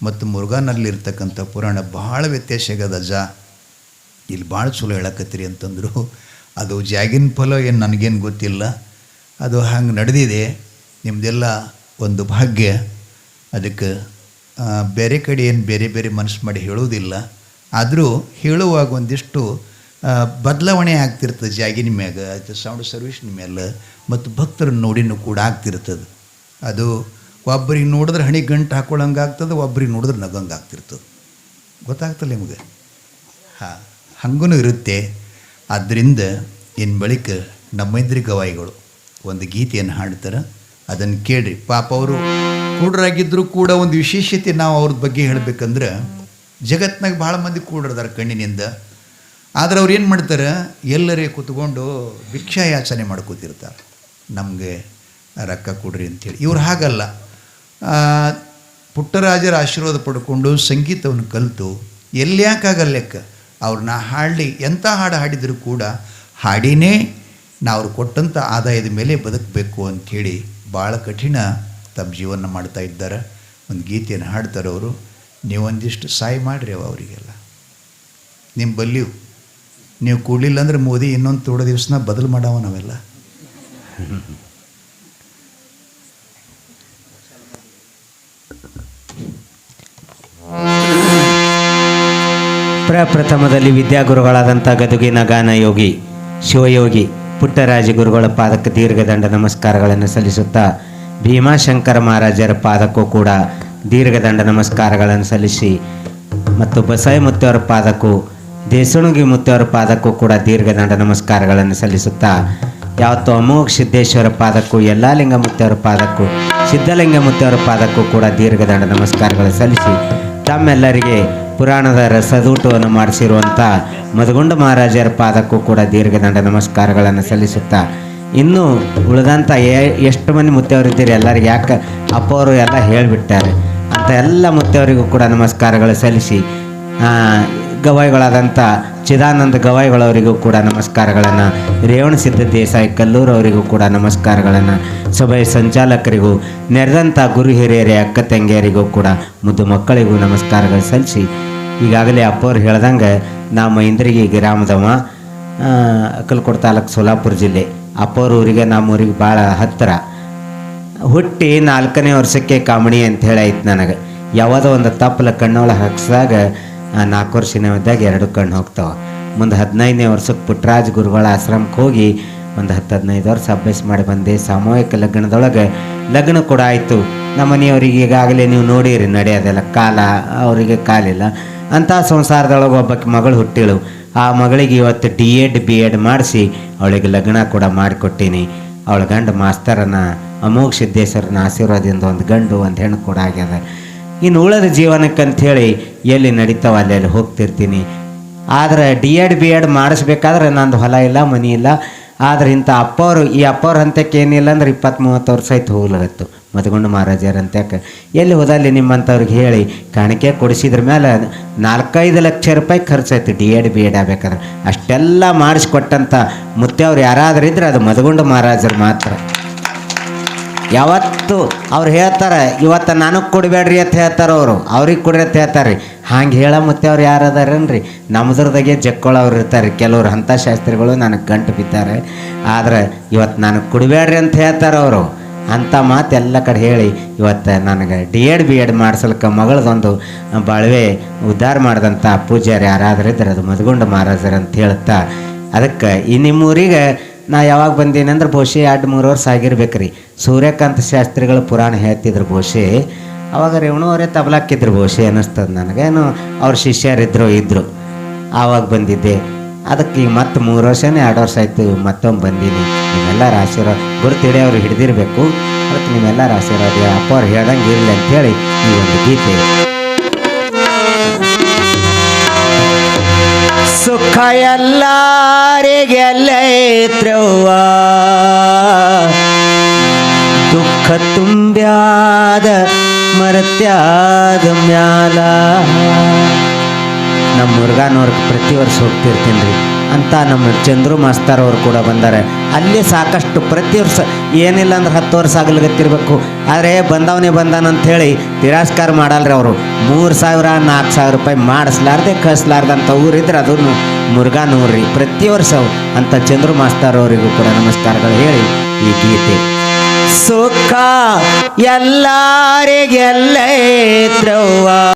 ಮತ್ತು ಮುರುಘಾನಲ್ಲಿರ್ತಕ್ಕಂಥ ಪುರಾಣ ಭಾಳ ವ್ಯತ್ಯಾಸ ಆಗ್ಯದ ಅಜ್ಜ. ಇಲ್ಲಿ ಭಾಳ ಚಲೋ ಹೇಳಕತ್ತೀರಿ ಅಂತಂದರು. ಅದು ಜಾಗಿನ ಫಲ ಏನು ನನಗೇನು ಗೊತ್ತಿಲ್ಲ. ಅದು ಹಂಗೆ ನಡೆದಿದೆ. ನಿಮ್ಮದೆಲ್ಲ ಒಂದು ಭಾಗ್ಯ. ಅದಕ್ಕೆ ಬೇರೆ ಕಡೆ ಏನು ಬೇರೆ ಬೇರೆ ಮನಸ್ಸು ಮಾಡಿ ಹೇಳೋದಿಲ್ಲ ಆದರೂ ಹೇಳುವಾಗ ಒಂದಿಷ್ಟು ಬದಲಾವಣೆ ಆಗ್ತಿರ್ತದೆ. ಜಾಗಿನ ಮ್ಯಾಗ ಅಥವಾ ಸೌಂಡ್ ಸರ್ವಿಸ್ ಮೇಲೆ ಮತ್ತು ಭಕ್ತರನ್ನ ನೋಡಿನೂ ಕೂಡ ಆಗ್ತಿರ್ತದೆ. ಅದು ಒಬ್ಬರಿಗೆ ನೋಡಿದ್ರೆ ಹಣಿ ಗಂಟು ಹಾಕೊಳ್ಳಂಗೆ ಆಗ್ತದೆ ಒಬ್ರಿಗೆ ನೋಡಿದ್ರೆ ನಗಂಗೆ ಆಗ್ತಿರ್ತದೆ. ಗೊತ್ತಾಗ್ತಲ್ಲ ನಿಮಗೆ? ಹಾಂ ಹಂಗೂ ಇರುತ್ತೆ. ಆದ್ದರಿಂದ ಇನ್ನು ಬಳಿಕ ನಮ್ಮೆದ್ರಿ ಗವಾಯಿಗಳು ಒಂದು ಗೀತೆಯನ್ನು ಹಾಡ್ತಾರೆ. ಅದನ್ನು ಕೇಳ್ರಿ. ಪಾಪ ಅವರು ಕೂಡರಾಗಿದ್ದರೂ ಕೂಡ ಒಂದು ವಿಶೇಷತೆ ನಾವು ಅವ್ರ ಬಗ್ಗೆ ಹೇಳಬೇಕಂದ್ರೆ ಜಗತ್ನಾಗ ಭಾಳ ಮಂದಿ ಕೂಡಿರ್ತಾರೆ ಕಣ್ಣಿನಿಂದ. ಆದ್ರೆ ಅವ್ರು ಏನು ಮಾಡ್ತಾರೆ? ಎಲ್ಲರೇ ಕೂತ್ಕೊಂಡು ಭಿಕ್ಷಾ ಯಾಚನೆ ಮಾಡ್ಕೋತಿರ್ತಾರೆ. ನಮಗೆ ರೊಕ್ಕ ಕೊಡ್ರಿ ಅಂತೇಳಿ. ಇವ್ರು ಹಾಗಲ್ಲ. ಪುಟ್ಟರಾಜರ ಆಶೀರ್ವಾದ ಪಡ್ಕೊಂಡು ಸಂಗೀತವನ್ನು ಕಲಿತು ಎಲ್ಯಾಕಾಗಲ್ಲ ಲೆಕ್ಕ? ಅವ್ರನ್ನ ಹಾಡಲಿ ಎಂಥ ಹಾಡು ಹಾಡಿದರೂ ಕೂಡ ಹಾಡಿನೇ ನಾವು ಕೊಟ್ಟಂಥ ಆದಾಯದ ಮೇಲೆ ಬದುಕಬೇಕು ಅಂಥೇಳಿ ಭಾಳ ಕಠಿಣ ತಮ್ಮ ಜೀವನ ಮಾಡ್ತಾ ಇದ್ದಾರೆ. ಒಂದು ಗೀತೆಯನ್ನು ಹಾಡ್ತಾರೆ ಅವರು. ನೀವೊಂದಿಷ್ಟು ಸಹಾಯ ಮಾಡಿರಿ ಅವ ಅವರಿಗೆಲ್ಲ. ನಿಮ್ಮ ಬಲ್ಲಿವು ನೀವು ಕೂಡಲಿಲ್ಲ ಅಂದರೆ ಮೋದಿ ಇನ್ನೊಂದು ತೋಡ ದಿವಸನ ಬದಲು ಮಾಡವ ನಾವೆಲ್ಲ. ಪ್ರಪ್ರಥಮದಲ್ಲಿ ವಿದ್ಯಾಗುರುಗಳಾದಂಥ ಗದುಗಿನ ಗಾನಯೋಗಿ ಶಿವಯೋಗಿ, ಪುಟ್ಟರಾಜ ಗುರುಗಳ ಪಾದಕ್ಕೆ ದೀರ್ಘದಂಡ ನಮಸ್ಕಾರಗಳನ್ನು ಸಲ್ಲಿಸುತ್ತಾ ಭೀಮಾಶಂಕರ ಮಹಾರಾಜರ ಪಾದಕ್ಕೂ ಕೂಡ ದೀರ್ಘದಂಡ ನಮಸ್ಕಾರಗಳನ್ನು ಸಲ್ಲಿಸಿ ಮತ್ತು ಬಸವ ಮುತ್ತವರ ಪಾದಕ್ಕೂ, ದೇಸಣುಗಿ ಮುತ್ತವರ ಪಾದಕ್ಕೂ ಕೂಡ ದೀರ್ಘದಂಡ ನಮಸ್ಕಾರಗಳನ್ನು ಸಲ್ಲಿಸುತ್ತಾ ಯಾವತ್ತೂ ಅಮೋಘ ಸಿದ್ದೇಶ್ವರ ಪಾದಕ್ಕೂ, ಯಲ್ಲಾಲಿಂಗ ಮುತ್ತವರ ಪಾದಕ್ಕೂ, ಸಿದ್ಧಲಿಂಗ ಮುತ್ತವರ ಪಾದಕ್ಕೂ ಕೂಡ ದೀರ್ಘದಂಡ ನಮಸ್ಕಾರಗಳನ್ನು ಸಲ್ಲಿಸಿ, ತಮ್ಮೆಲ್ಲರಿಗೆ ಪುರಾಣದ ರಸದೂಟವನ್ನು ಮಾಡಿಸಿರುವಂಥ ಮದಗುಂಡ ಮಹಾರಾಜರ ಪಾದಕ್ಕೂ ಕೂಡ ದೀರ್ಘದಂಡ ನಮಸ್ಕಾರಗಳನ್ನು ಸಲ್ಲಿಸುತ್ತಾ, ಇನ್ನೂ ಉಳಿದಂಥ ಎಷ್ಟು ಮಂದಿ ಮುತ್ತವರಿದ್ದೀರಿ ಎಲ್ಲರಿಗೆ ಯಾಕೆ ಅಪ್ಪವರು ಎಲ್ಲ ಹೇಳಿಬಿಟ್ಟಾರೆ. ಎಲ್ಲ ಮುತ್ತವರಿಗೂ ಕೂಡ ನಮಸ್ಕಾರಗಳು ಸಲ್ಲಿಸಿ ಗವಾಯಿಗಳಾದಂಥ ಚಿದಾನಂದ ಗವಾಯಿಗಳವರಿಗೂ ಕೂಡ ನಮಸ್ಕಾರಗಳನ್ನು, ರೇವಣ ಸಿದ್ಧ ದೇಸಾಯಿ ಕಲ್ಲೂರು ಅವರಿಗೂ ಕೂಡ ನಮಸ್ಕಾರಗಳನ್ನು ಸಭೆಯ ಸಂಚಾಲಕರಿಗೂ, ನೆರೆದಂಥ ಗುರು ಹಿರಿಯರೇ, ಅಕ್ಕ ತಂಗಿಯರಿಗೂ ಕೂಡ ಮುದ್ದು ಮಕ್ಕಳಿಗೂ ನಮಸ್ಕಾರಗಳು ಸಲ್ಲಿಸಿ, ಈಗಾಗಲೇ ಅಪ್ಪವ್ರು ಹೇಳ್ದಂಗೆ ನಮ್ಮ ಮೈಂದ್ರಿಗೆ ಗ್ರಾಮದವ ಅಕ್ಕಲಕೋಟ ತಾಲೂಕು ಸೋಲಾಪುರ ಜಿಲ್ಲೆ. ಅಪ್ಪವ್ರ ಊರಿಗೆ ನಮ್ಮ ಊರಿಗೆ ಭಾಳ ಹತ್ತಿರ. ಹುಟ್ಟಿ ನಾಲ್ಕನೇ ವರ್ಷಕ್ಕೆ ಕಾಮಿಡಿ ಅಂತ ಹೇಳಿ ಆಯ್ತು ನನಗೆ. ಯಾವುದೋ ಒಂದು ತಪ್ಪಲ ಕಣ್ಣೊಳಗೆ ಹಾಕ್ಸಿದಾಗ ನಾಲ್ಕು ವರ್ಷ ಇದ್ದಾಗ ಎರಡು ಕಣ್ಣು ಹೋಗ್ತಾವ. ಮುಂದೆ ಹದಿನೈದನೇ ವರ್ಷಕ್ಕೆ ಪುಟ್ಟರಾಜ್ ಗುರುಗಳ ಆಶ್ರಮಕ್ಕೆ ಹೋಗಿ ಒಂದು ಹತ್ತು ಹದಿನೈದು ವರ್ಷ ಅಭ್ಯಾಸ ಮಾಡಿ ಬಂದೆ. ಸಾಮೂಹಿಕ ಲಗ್ನದೊಳಗೆ ಲಗ್ನ ಕೂಡ ಆಯಿತು. ನಮ್ಮ ಮನೆಯವ್ರಿಗೆ ಈಗಾಗಲೇ ನೀವು ನೋಡಿರಿ, ನಡೆಯೋದೆಲ್ಲ ಕಾಲ, ಅವರಿಗೆ ಕಾಲಿಲ್ಲ. ಅಂಥ ಸಂಸಾರದೊಳಗೆ ಒಬ್ಬಕ್ಕೆ ಮಗಳು ಹುಟ್ಟಿಳು. ಆ ಮಗಳಿಗೆ ಇವತ್ತು ಡಿ ಎಡ್ ಬಿ ಎಡ್ ಮಾಡಿಸಿ, ಅವಳಿಗೆ ಲಗ್ನ ಕೂಡ ಮಾಡಿಕೊಟ್ಟೀನಿ. ಅವಳ ಗಂಡ ಮಾಸ್ತರನ ಅಮೋಘ ಸಿದ್ದೇಶ್ವರನ ಆಶೀರ್ವಾದದಿಂದ ಒಂದು ಗಂಡು, ಒಂದು ಹೆಣ್ಣು ಕೂಡ ಆಗ್ಯದ. ಇನ್ನು ಉಳದ ಜೀವನಕ್ಕಂಥೇಳಿ ಎಲ್ಲಿ ನಡೀತಾವ ಅಲ್ಲಿ ಅಲ್ಲಿ ಹೋಗ್ತಿರ್ತೀನಿ. ಆದ್ರೆ ಡಿ ಎಡ್ ಬಿ ಎಡ್ ಮಾಡಿಸ್ಬೇಕಾದ್ರೆ ನಂದು ಹೊಲ ಇಲ್ಲ, ಮನಿ ಇಲ್ಲ. ಆದ್ರೆ ಇಂಥ ಅಪ್ಪವರು, ಈ ಅಪ್ಪವ್ರ ಹಂತಕ್ಕೆ ಏನಿಲ್ಲ ಅಂದ್ರೆ ಇಪ್ಪತ್ತು ಮೂವತ್ತು ವರ್ಷ ಆಯ್ತು ಹೋಗ್ಲಾಗತ್ತು. ಮದ್ಗೊಂಡು ಮಹಾರಾಜರಂತಕ್ಕೆ ಎಲ್ಲಿ ಹೋದಲ್ಲಿ ನಿಮ್ಮಂಥವ್ರಿಗೆ ಹೇಳಿ, ಕಾಣಿಕೆ ಕೊಡಿಸಿದ್ರ ಮೇಲೆ ನಾಲ್ಕೈದು ಲಕ್ಷ ರೂಪಾಯಿ ಖರ್ಚಾಯ್ತು ಡಿ ಎಡ್ ಬಿ ಎಡ್ ಆಗ್ಬೇಕಾದ್ರೆ. ಅಷ್ಟೆಲ್ಲ ಮಾಡಿಸ್ಕೊಟ್ಟಂಥ ಮುತ್ತೆಯವ್ರು ಯಾರಾದ್ರೂ ಇದ್ರೆ ಅದು ಮದಗೊಂಡು ಮಹಾರಾಜರು ಮಾತ್ರ. ಯಾವತ್ತು ಅವ್ರು ಹೇಳ್ತಾರೆ, ಇವತ್ತು ನನಗೆ ಕೊಡಬೇಡ್ರಿ ಅಂತ ಹೇಳ್ತಾರೆ ಅವರು, ಅವ್ರಿಗೆ ಕೊಡ್ರಿ ಅಂತ ಹೇಳ್ತಾರೆ ಹಂಗೆ ಹೇಳ ಮತ್ತೆ ಅವ್ರು ಯಾರು ಅದಾರೇನ್ರಿ ನಮ್ದ್ರದಾಗೆ ಜಕ್ಕೊಳ್ಳೋರು ಇರ್ತಾರೆ. ಕೆಲವ್ರು ಅಂಥ ಶಾಸ್ತ್ರಿಗಳು ನನಗೆ ಗಂಟು ಬಿದ್ದಾರೆ. ಆದರೆ ಇವತ್ತು ನನಗೆ ಕೊಡಬೇಡ್ರಿ ಅಂತ ಹೇಳ್ತಾರೆ ಅವರು. ಅಂಥ ಮಾತು ಎಲ್ಲ ಕಡೆ ಹೇಳಿ ಇವತ್ತು ನನಗೆ ಡಿ ಎಡ್ ಬಿ ಎಡ್ ಮಾಡಿಸಲ್ಕ ಮಗಳದೊಂದು ಬಾಳ್ವೆ ಉದ್ಧಾರ ಮಾಡಿದಂಥ ಪೂಜಾರಿ ಯಾರಾದ್ರೂ ಇದ್ರೆ ಅದು ಮದಗೊಂಡ ಮಹಾರಾಜರು ಅಂತ ಹೇಳ್ತಾ, ಅದಕ್ಕೆ ಈ ನಿಮ್ಮೂರಿಗೆ ನಾ ಯಾವಾಗ ಬಂದೀನಿ ಅಂದ್ರೆ ಬಹುಶಃ ಎರಡು ಮೂರು ವರ್ಷ ಆಗಿರ್ಬೇಕ್ರಿ. ಸೂರ್ಯಕಾಂತ ಶಾಸ್ತ್ರಿಗಳು ಪುರಾಣ ಹೇಳ್ತಿದ್ರು ಬಹುಶಃ ಅವಾಗ ಅವರೇ ತಬಲಾಕಿದ್ರು ಬಹುಶಃ ಅನ್ನಿಸ್ತದೆ ನನಗೇನು ಅವ್ರ ಶಿಷ್ಯರಿದ್ರು ಇದ್ರು. ಆವಾಗ ಬಂದಿದ್ದೆ. ಅದಕ್ಕೆ ಈಗ ಮತ್ತೆ ಮೂರು ವರ್ಷನೇ ಎರಡು ವರ್ಷ ಆಯಿತು ಮತ್ತೊಮ್ಮೆ ಬಂದೀನಿ. ನಿಮ್ಮೆಲ್ಲರ ಆಶೀರ್ವಾದ ಗುರುತು ಅವ್ರು ಹಿಡಿದಿರಬೇಕು. ಅದಕ್ಕೆ ನಿಮ್ಮೆಲ್ಲರ ಆಶೀರ್ವಾದ ಅಪ್ಪ ಅವ್ರು ಹೇಳ್ದಂಗೆ ಇರಲಿ ಅಂತೇಳಿ ಈ ಒಂದು ಗೀತೆ. ಸುಖ ಎಲ್ಲರಿಗೆಲ್ಲೈತ್ರವ್ವ ದುಃಖ ತುಂಬ್ಯಾದ ಮರತ್ಯಾದ ಮ್ಯಾಲ. ನಮ್ಮ ಪ್ರತಿ ವರ್ಷ ಹೋಗ್ತಿರ್ತೀನಿ ಅಂತ ನಮ್ಮ ಚಂದ್ರು ಮಾಸ್ತರ್ ಅವರು ಕೂಡ ಬಂದಾರೆ. ಅಲ್ಲಿ ಸಾಕಷ್ಟು ಪ್ರತಿ ವರ್ಷ ಏನಿಲ್ಲ ಅಂದ್ರೆ ಹತ್ತು ವರ್ಷ ಆಗ್ಲಿಗತ್ತಿರ್ಬೇಕು. ಆದರೆ ಬಂದವನೇ ಬಂದಾನ ಹೇಳಿ ತಿರಸ್ಕಾರ ಮಾಡಲ್ರಿ ಅವರು. ಮೂರು ಸಾವಿರ, ನಾಲ್ಕು ಸಾವಿರ ರೂಪಾಯಿ ಮಾಡಿಸ್ಲಾರ್ದೆ ಕಳಿಸ್ಲಾರ್ದಂಥ ಊರಿದ್ರೆ ಅದನ್ನು ಮುರುಘಾನೂರು ರೀ ಪ್ರತಿ ವರ್ಷ ಅಂತ ಚಂದ್ರು ಮಾಸ್ತರ್ ಅವರಿಗೂ ಕೂಡ ನಮಸ್ಕಾರಗಳು ಹೇಳಿ ಈ ಗೀತೆ. ಸುಖ ಎಲ್ಲರಿಗೆಲ್ಲೈತ್ರವ್ವ